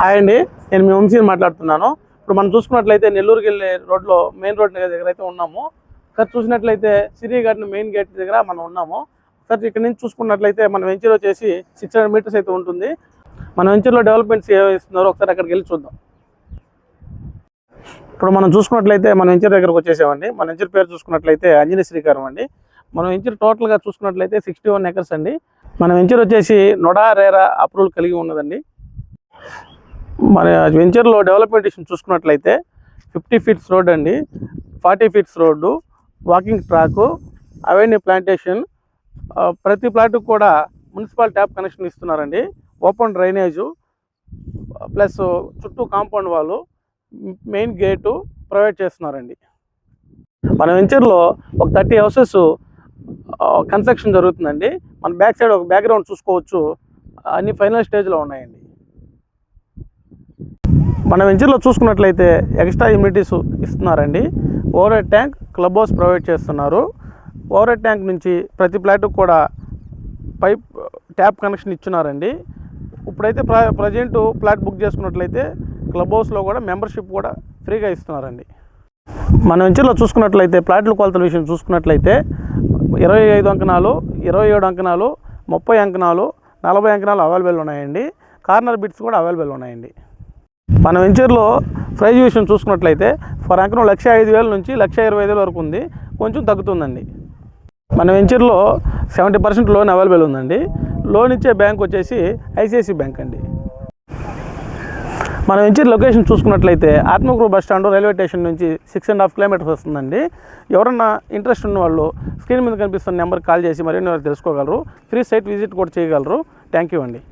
Hi అండి. నేను మీ వంశీని మాట్లాడుతున్నాను. ఇప్పుడు మనం చూసుకున్నట్లయితే నెల్లూరుకి వెళ్ళే రోడ్లో మెయిన్ రోడ్ దగ్గర అయితే ఉన్నాము. ఒకసారి చూసినట్లయితే సిరి గార్డెన్ మెయిన్ గేట్ దగ్గర మనం ఉన్నాము. ఒకసారి ఇక్కడ నుంచి చూసుకున్నట్లయితే మన వెంచర్ వచ్చేసి సిక్స్ హండ్రెడ్ మీటర్స్ అయితే ఉంటుంది. మన వెంచర్లో డెవలప్మెంట్స్ ఏ ఒకసారి అక్కడికి వెళ్ళి చూద్దాం. ఇప్పుడు మనం చూసుకున్నట్లయితే మన వెంచర్ దగ్గరకు వచ్చేసామండి. మన వెంచర్ పేరు చూసుకున్నట్లయితే అంజనీ శ్రీకారం అండి. మనం వెంచర్ టోటల్గా చూసుకున్నట్లయితే సిక్స్టీ వన్ ఎకర్స్ అండి. మన వెంచర్ వచ్చేసి నొడా రేరా అప్రూవల్ కలిగి ఉన్నదండి. మన వెంచర్లో డెవలప్మెంట్ ఇష్యూ చూసుకున్నట్లయితే ఫిఫ్టీ ఫీట్స్ రోడ్ అండి. Forty feets road walking track avenue plantation ప్రతి ప్లాట్కు కూడా మున్సిపల్ ట్యాప్ కనెక్షన్ ఇస్తున్నారండి. ఓపెన్ డ్రైనేజు ప్లస్ చుట్టూ కాంపౌండ్ వాళ్ళు మెయిన్ గేటు ప్రొవైడ్ చేస్తున్నారండి. మన వెంచర్లో ఒక థర్టీ హౌసెస్ కన్స్ట్రక్షన్ జరుగుతుందండి. మన బ్యాక్ సైడ్ ఒక బ్యాక్గ్రౌండ్ చూసుకోవచ్చు. అన్ని ఫైనల్ స్టేజ్లో ఉన్నాయండి. మన వెంచర్లో చూసుకున్నట్లయితే ఎక్స్ట్రా ఇమ్యూనిటీస్ ఇస్తున్నారండి. Over head tank club house provide చేస్తున్నారు. ఓవర్ హెడ్ ట్యాంక్ నుంచి ప్రతి ఫ్లాట్కు కూడా పైప్ ట్యాప్ కనెక్షన్ ఇచ్చున్నారండి. ఇప్పుడైతే ప్ర ప్రజెంట్ ఫ్లాట్ బుక్ చేసుకున్నట్లయితే క్లబ్ హౌస్లో కూడా మెంబర్షిప్ కూడా ఫ్రీగా ఇస్తున్నారండి. మన వెంచర్లో చూసుకున్నట్లయితే ప్లాట్ల కొలతల విషయం చూసుకున్నట్లయితే ఇరవై ఐదు అంకణాలు ఇరవై ఏడు అంకణాలు ముప్పై అంకణాలు నలభై అంకణాలు అవైలబుల్ ఉన్నాయండి. కార్నర్ బిట్స్ కూడా అవైలబుల్ ఉన్నాయండి. మన వెంచర్లో ప్రైజ్ విషయం చూసుకున్నట్లయితే ఫర్ అంకణం లక్ష ఐదు వేల నుంచి లక్ష ఇరవై ఐదు వేల వరకు ఉంది. కొంచెం తగ్గుతుందండి. మన వెంచర్లో సెవెంటీ పర్సెంట్ లోన్ అవైలబుల్ ఉందండి. లోన్ ఇచ్చే బ్యాంక్ వచ్చేసి ఐసిఐసి బ్యాంక్ అండి. మన వెంచర్ లొకేషన్ చూసుకున్నట్లయితే Atmakur bus stand railway station నుంచి సిక్స్ అండ్ హాఫ్ కిలోమీటర్స్ వస్తుందండి. ఎవరన్నా ఇంట్రెస్ట్ ఉన్న వాళ్ళు స్క్రీన్ మీద కనిపిస్తున్న నెంబర్కి కాల్ చేసి మరిన్ని వారు తెలుసుకోగలరు. ఫ్రీ సైట్ విజిట్ కూడా చేయగలరు. థ్యాంక్ యూ అండి.